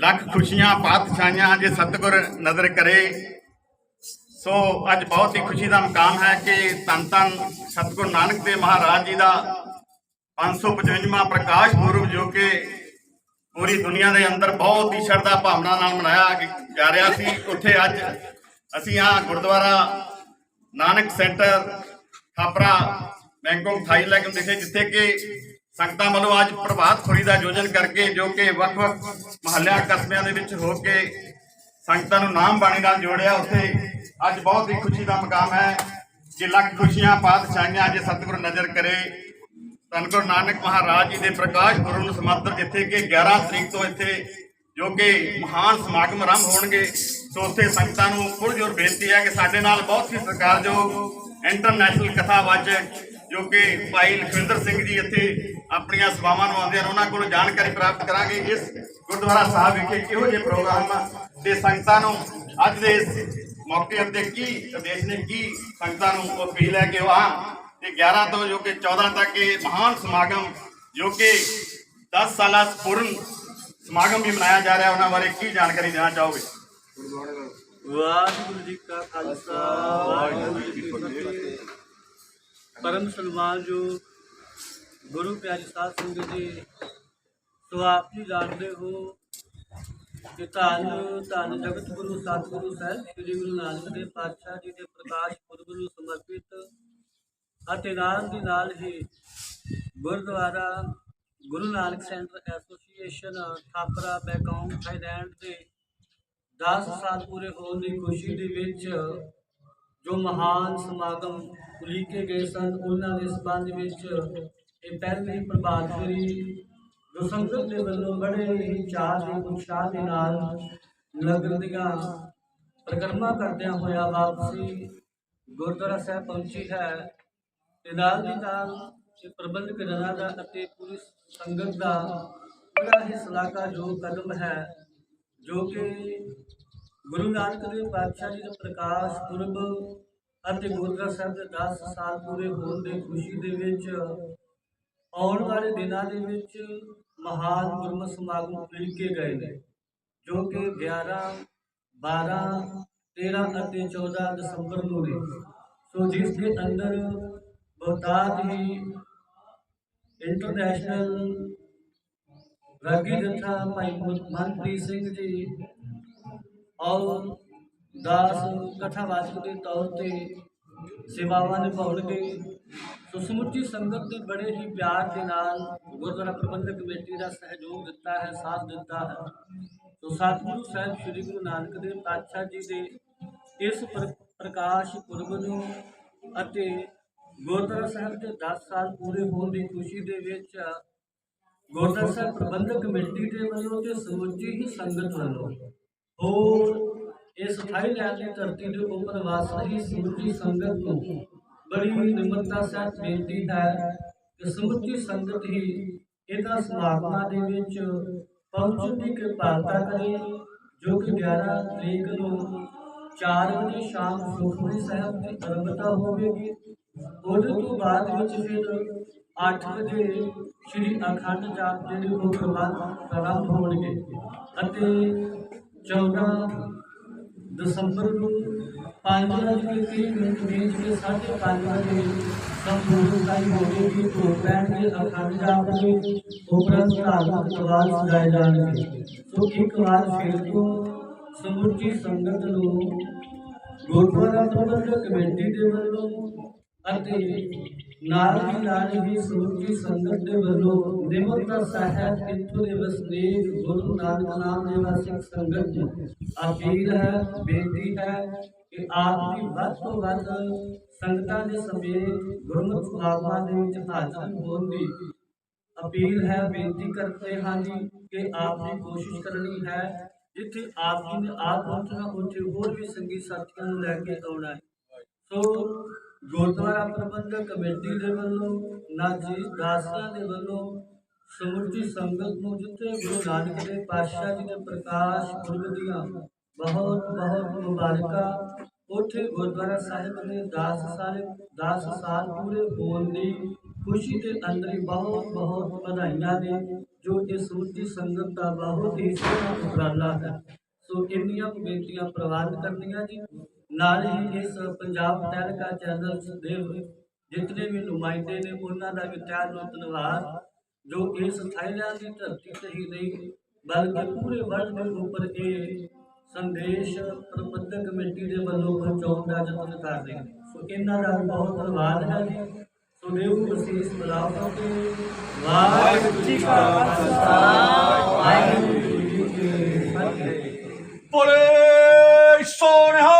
ਲੱਖ ਖੁਸ਼ੀਆਂ ਪਾਤਸ਼ਾਹੀਆਂ ਜੇ ਸਤਿਗੁਰ ਨਜ਼ਰ ਕਰੇ। ਸੋ ਅੱਜ ਬਹੁਤ ਹੀ ਖੁਸ਼ੀ ਦਾ ਮੁਕਾਮ ਹੈ ਕਿ ਧੰਨ ਧੰਨ ਸਤਿਗੁਰ ਨਾਨਕ ਦੇਵ ਮਹਾਰਾਜ ਜੀ ਦਾ 555ਵਾਂ ਪ੍ਰਕਾਸ਼ ਪੁਰਬ ਜੋ ਕਿ ਪੂਰੀ ਦੁਨੀਆ ਦੇ ਅੰਦਰ ਬਹੁਤ ਹੀ ਸ਼ਰਧਾ ਭਾਵਨਾ ਨਾਲ ਮਨਾਇਆ ਜਾ ਰਿਹਾ ਸੀ। ਉੱਥੇ ਅੱਜ ਅਸੀਂ ਆ Gurdwara Nanak centre Thapra Bangkok Thailand ਵਿਖੇ, ਜਿੱਥੇ ਕਿ ਸੰਗਤਾਂ ਵੱਲੋਂ ਅੱਜ ਪ੍ਰਭਾਤ ਖੁਰੀ ਦਾ ਆਯੋਜਨ ਕਰਕੇ ਜੋ ਕਿ ਵੱਖ-ਵੱਖ ਮਹੱਲਿਆਂ, ਕਸਬਿਆਂ ਦੇ ਵਿੱਚ ਹੋ ਕੇ ਸੰਗਤਾਂ ਨੂੰ ਨਾਮ ਬਾਣੀ ਨਾਲ ਜੋੜਿਆ, ਉੱਥੇ ਅੱਜ ਬਹੁਤ ਹੀ ਖੁਸ਼ੀ ਦਾ ਮਕਾਮ ਹੈ। ਕਿ ਲੱਖ ਖੁਸ਼ੀਆਂ, ਪਾਤਸ਼ਾਹੀਆਂ ਅੱਜ ਸਤਿਗੁਰ ਨਜ਼ਰ ਕਰੇ, ਧੰਨ ਗੁਰੂ ਨਾਨਕ ਮਹਾਰਾਜ ਜੀ ਦੇ ਪ੍ਰਕਾਸ਼ ਪੁਰਬ ਨੂੰ ਸਮਰਪਿਤ ਜਿੱਥੇ ਕਿ 11 ਤਰੀਕ ਤੋਂ ਇੱਥੇ ਜੋ ਕਿ ਮਹਾਨ ਸਮਾਗਮ ਆਰੰਭ ਹੋਣਗੇ, ਸੋ ਉੱਥੇ ਸੰਗਤਾਂ ਨੂੰ ਪੁਰਜੋਰ ਬੇਨਤੀ ਹੈ ਕਿ ਸਾਡੇ ਨਾਲ ਬਹੁਤ ਹੀ ਸਤਿਕਾਰਯੋਗ ਇੰਟਰਨੈਸ਼ਨਲ ਕਥਾਵਾਚਕ ਜੋ ਕਿ ਭਾਈ ਲਖਵਿੰਦਰ ਸਿੰਘ ਜੀ ਇੱਥੇ ਆਪਣੀਆਂ ਸਭਾਵਾਂ ਨੂੰ ਹਨ, ਉਹਨਾਂ ਕੋਲੋਂ ਜਾਣਕਾਰੀ ਪ੍ਰਾਪਤ ਕਰਾਂਗੇ। ਇਸ ਗੁਰਦੁਆਰਾ ਸਾਹਿਬ ਵਿਖੇ ਕਿਹੋ ਜਿਹੇ ਪ੍ਰੋਗਰਾਮ ਆ ਤੇ ਸੰਗਤਾਂ ਨੂੰ ਅੱਜ ਦੇ ਇਸ ਮੌਕੇ ਉੱਤੇ ਕੀ ਉਦੇਸ਼ ਨੇ, ਕੀ ਸੰਗਤਾਂ ਨੂੰ ਅਪੀਲ ਹੈ ਕਿ ਉਹ ਆ ਤੇ 11 ਤੋਂ ਜੋ ਕਿ 14 ਤੱਕ ਇਹ ਮਹਾਨ ਸਮਾਗਮ, ਜੋ ਕਿ 10 ਸਾਲਾ ਪੂਰਨ ਸਮਾਗਮ ਵੀ ਮਨਾਇਆ ਜਾ ਰਿਹਾ, ਉਹਨਾਂ ਬਾਰੇ ਕੀ ਜਾਣਕਾਰੀ ਦੇਣਾ ਚਾਹੋਗੇ? ਵਾਹਿਗੁਰੂ ਜੀ ਕਾ ਖਾਲਸਾ, ਵਾਹਿਗੁਰੂ ਜੀ ਕੀ ਫਤਿਹ। ਪਰਮ ਸਨਮਾਨਯੋਗ ਗੁਰੂ ਪਿਆਰੀ ਸਾਧ ਸੰਗਤ ਜੀ, ਸੋ ਆਪ ਜੀ ਜਾਣਦੇ ਹੋ ਕਿ ਧੰਨ ਧੰਨ ਜਗਤ ਗੁਰੂ, ਸਤਿਗੁਰੂ ਸਾਹਿਬ, ਸ੍ਰੀ ਗੁਰੂ ਨਾਨਕ ਦੇਵ ਪਾਤਸ਼ਾਹ ਜੀ ਦੇ ਪ੍ਰਕਾਸ਼ ਪੁਰਬ ਨੂੰ ਸਮਰਪਿਤ ਅਤੇ ਨਾਲ ਦੀ ਨਾਲ ਹੀ Gurdwara Guru Nanak centre association Thapra Bangkok Thailand ਦੇ 10 ਸਾਲ ਪੂਰੇ ਹੋਣ ਦੀ ਖੁਸ਼ੀ ਦੇ ਵਿੱਚ ਜੋ ਮਹਾਨ ਸਮਾਗਮ ਉਲੀਕੇ ਗਏ ਸਨ, ਉਹਨਾਂ ਦੇ ਸੰਬੰਧ ਵਿੱਚ ਇਹ ਪਹਿਲੀ ਪ੍ਰਭਾਤ ਫੇਰੀ ਜੋ ਸੰਗਤ ਦੇ ਵੱਲੋਂ ਬੜੇ ਹੀ ਚਾਅ ਤੇ ਉਤਸ਼ਾਹ ਦੇ ਨਾਲ ਨਗਰ ਦੀਆਂ ਪ੍ਰਕਰਮਾ ਕਰਦਿਆਂ ਹੋਇਆ ਵਾਪਸੀ ਗੁਰਦੁਆਰਾ ਸਾਹਿਬ ਪਹੁੰਚੀ ਹੈ ਤੇ ਨਾਲ ਦੀ ਨਾਲ ਇਹ ਪ੍ਰਬੰਧਕ ਜਨਾਂ ਦਾ ਅਤੇ ਪੂਰੀ ਸੰਗਤ ਦਾ ਬੜਾ ਹੀ ਸਲਾਹਕਾਰਯੋਗ ਕਦਮ ਹੈ ਜੋ ਕਿ ਗੁਰੂ ਨਾਨਕ ਦੇਵ ਪਾਤਸ਼ਾਹ ਜੀ ਦਾ ਪ੍ਰਕਾਸ਼ ਪੁਰਬ ਅਤੇ ਗੁਰਦੁਆਰਾ ਸਾਹਿਬ ਦੇ 10 ਸਾਲ ਪੂਰੇ ਹੋਣ ਦੀ ਖੁਸ਼ੀ ਦੇ ਵਿੱਚ, ਆਉਣ ਵਾਲੇ ਦਿਨਾਂ ਦੇ ਵਿੱਚ ਮਹਾਨ ਗੁਰਮਤਿ ਸਮਾਗਮ ਲਿਖੇ ਗਏ ਨੇ, ਜੋ ਕਿ 11 12 13 ਅਤੇ 14 ਦਸੰਬਰ ਨੂੰ ਨੇ। ਸੋ ਜਿਸ ਦੇ ਅੰਦਰ ਬਹੁਤਾਤ ਹੀ ਇੰਟਰਨੈਸ਼ਨਲ ਰਾਗੀ ਜਥਾ ਭਾਈ ਮਨਪ੍ਰੀਤ ਸਿੰਘ ਜੀ ਔਰ ਦਾਸ ਕਥਾਵਾਚਕ ਦੇ ਤੌਰ ਤੇ ਸੇਵਾਵਾਂ ਨਿਭਾਉਣਗੇ। ਸੋ ਸਮੁੱਚੀ ਸੰਗਤ ਨੇ ਬੜੇ ਹੀ ਪਿਆਰ ਦੇ ਨਾਲ ਗੁਰਦੁਆਰਾ ਪ੍ਰਬੰਧਕ ਕਮੇਟੀ ਦਾ ਸਹਿਯੋਗ ਦਿੱਤਾ ਹੈ, ਸਾਥ ਦਿੱਤਾ ਹੈ। ਸੋ ਸਤਿਗੁਰੂ ਸਾਹਿਬ, ਸ੍ਰੀ ਗੁਰੂ ਨਾਨਕ ਦੇਵ ਪਾਤਸ਼ਾਹ ਜੀ ਦੇ ਇਸ ਪ੍ਰ- ਪ੍ਰਕਾਸ਼ ਪੁਰਬ ਨੂੰ ਅਤੇ ਗੁਰਦੁਆਰਾ ਸਾਹਿਬ ਦੇ 10 ਸਾਲ ਪੂਰੇ ਹੋਣ ਦੀ ਖੁਸ਼ੀ ਦੇ ਵਿੱਚ ਗੁਰਦੁਆਰਾ ਸਾਹਿਬ ਪ੍ਰਬੰਧਕ ਕਮੇਟੀ ਦੇ ਵੱਲੋਂ ਤੇ ਸਮੁੱਚੀ ਹੀ ਸੰਗਤ ਵੱਲੋਂ ਹੋਰ ਇਸ ਥਾਈਲੈਂਡ ਦੀ ਧਰਤੀ ਦੇ ਉੱਪਰ ਵਾਸ ਰਹੀ ਸਮੁੱਚੀ ਸੰਗਤ ਨੂੰ ਬੜੀ ਨਿਮਰਤਾ ਸਹਿਤ ਬੇਨਤੀ ਹੈ ਕਿ ਸਮੁੱਚੀ ਸੰਗਤ ਹੀ ਇਹਨਾਂ ਸਮਾਗਮਾਂ ਦੇ ਵਿੱਚ ਪਹੁੰਚਣ ਦੀ ਕਿਰਪਾਲਤਾ ਕਰੇ, ਜੋ ਕਿ 11 ਤਰੀਕ ਨੂੰ 4 ਵਜੇ ਸ਼ਾਮ ਸੁਖਮਨੀ ਸਾਹਿਬ ਦੀ ਅਰੰਭਤਾ ਹੋਵੇਗੀ। ਉਹਦੇ ਤੋਂ ਬਾਅਦ ਵਿੱਚ ਫਿਰ 8 ਵਜੇ ਸ਼੍ਰੀ ਅਖੰਡ ਜਾਪ ਜਿਹੜੇ ਉਹ ਪ੍ਰਬੰਧ ਪ੍ਰਾਰੰਭ ਹੋਣਗੇ ਅਤੇ 14 ਦਸੰਬਰ ਨੂੰ 5 ਵਜੇ ਕੇ ਮਿੰਟ ਵਿੱਚ ਕੇ 5:30 ਵਜੇ ਸੰਪੂਰਨ ਟਾਈਮ ਹੋਵੇਗੀ ਪ੍ਰੋਗਰਾਮ ਦੇ ਅਖੰਡ ਜਾਪ ਦੇ ਉਪਰੰਤ ਧਾਰਮਿਕ ਸਵਾਲ ਸਜਾਏ ਜਾਣਗੇ। ਸੋ ਇੱਕ ਵਾਰ ਫਿਰ ਤੋਂ ਸਮੁੱਚੀ ਸੰਗਤ ਨੂੰ ਗੁਰਦੁਆਰਾ ਪ੍ਰਬੰਧਕ ਕਮੇਟੀ ਦੇ ਵੱਲੋਂ ਅਤੇ ਨਾਲ ਹੀ ਨਾਲ ਹੀ ਸਮੁੱਚੀ ਸੰਗਤ ਦੇ ਵੱਲੋਂ ਨਿਮਰਤਾ ਸਾਹਿਬ ਇੱਥੋਂ ਦੇ ਵਸਨੀਕ ਗੁਰੂ ਨਾਨਕ ਨਾਮ ਦੇ ਵਾਸਿਕ ਸੰਗਤ ਨੂੰ ਅਪੀਲ ਹੈ ਬੇਨਤੀ ਹੈ ਕਿ ਆਪ ਦੀ ਵੱਧ ਤੋਂ ਵੱਧ ਸੰਗਤਾਂ ਦੇ ਸਮੇਤ ਗੁਰਮਤਿ ਸਮਾਗਮਾਂ ਦੇ ਵਿੱਚ ਹਾਜ਼ਰ ਹੋਣ ਦੀ ਅਪੀਲ ਹੈ ਬੇਨਤੀ ਕਰਦੇ ਹਾਂ ਜੀ ਕਿ ਆਪ ਨੇ ਕੋਸ਼ਿਸ਼ ਕਰਨੀ ਹੈ ਜਿੱਥੇ ਆਪ ਜੀ ਨੇ ਆਪ ਪਹੁੰਚਣਾ ਉੱਥੇ ਹੋਰ ਵੀ ਸੰਗੀ ਸਾਥੀਆਂ ਨੂੰ ਲੈ ਕੇ ਆਉਣਾ ਹੈ ਸੋ ਗੁਰਦੁਆਰਾ ਪ੍ਰਬੰਧਕ ਕਮੇਟੀ ਦੇ ਵੱਲੋਂ, ਨਾਜੀ ਦਾਸਾਂ ਦੇ ਵੱਲੋਂ, ਸਮੁੱਚੀ ਸੰਗਤ ਨੂੰ ਜਿੱਥੇ ਗੁਰੂ ਨਾਨਕ ਦੇਵ ਪਾਤਸ਼ਾਹ ਜੀ ਦੇ ਪ੍ਰਕਾਸ਼ ਪੁਰਬ ਦੀਆਂ ਬਹੁਤ ਬਹੁਤ ਮੁਬਾਰਕਾਂ, ਉੱਥੇ ਗੁਰਦੁਆਰਾ ਸਾਹਿਬ ਦੇ 10 ਸਾਲ 10 ਸਾਲ ਪੂਰੇ ਹੋਣ ਦੀ ਖੁਸ਼ੀ ਦੇ ਅੰਦਰ ਹੀ ਬਹੁਤ ਬਹੁਤ ਵਧਾਈਆਂ ਨੇ, ਜੋ ਇਹ ਸੂਚੀ ਸੰਗਤ ਦਾ ਬਹੁਤ ਹੀ ਸੋਹਣਾ ਉਪਰਾਲਾ ਹੈ। ਸੋ ਇੰਨੀਆਂ ਬੇਨਤੀਆਂ ਪ੍ਰਵਾਨ ਕਰਨੀਆਂ ਜੀ। ਨਾਲ ਹੀ ਇਸ ਪੰਜਾਬ ਤਹਿਲਕਾ ਚੈਨਲ ਦੇ ਜਿਤਨੇ ਵੀ ਨੁਮਾਇੰਦੇ ਨੇ, ਉਹਨਾਂ ਦਾ ਵੀ ਤਹਿ ਦਿਲੋਂ ਧੰਨਵਾਦ ਜੋ ਇਸ ਥਾਈਲੈਂਡ ਦੀ ਧਰਤੀ ਤੇ ਹੀ ਨਹੀਂ, ਬਲਕਿ ਪੂਰੇ ਵਰਲਡ ਦੇ ਉੱਪਰ ਇਹ ਸੰਦੇਸ਼ ਪ੍ਰਬੰਧਕ ਕਮੇਟੀ ਦੇ ਵੱਲੋਂ ਪਹੁੰਚਾਉਣ ਦਾ ਯਤਨ ਕਰ ਰਹੇ ਨੇ। ਸੋ ਇਹਨਾਂ ਦਾ ਬਹੁਤ ਧੰਨਵਾਦ ਹੈ ਜੀ। ਸੋ ਦੇਵ ਬਸੀਸ ਤੇ ਵਾਹਿਗੁਰੂ ਜੀ ਕਾ ਖਾਲਸਾ, ਵਾਹਿਗੁਰੂ ਜੀ ਕੀ ਫਤਿਹ। ਬੋਲੇ ਸੋਨਿਹਾ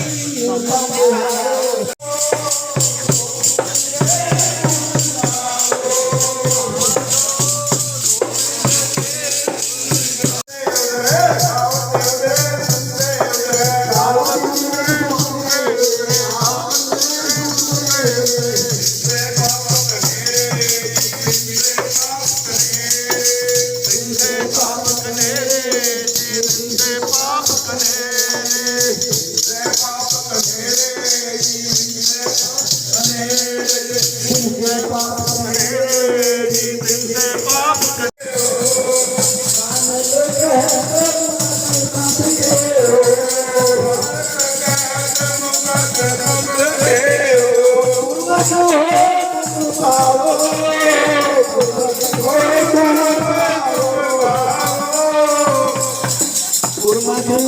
Oh, my God.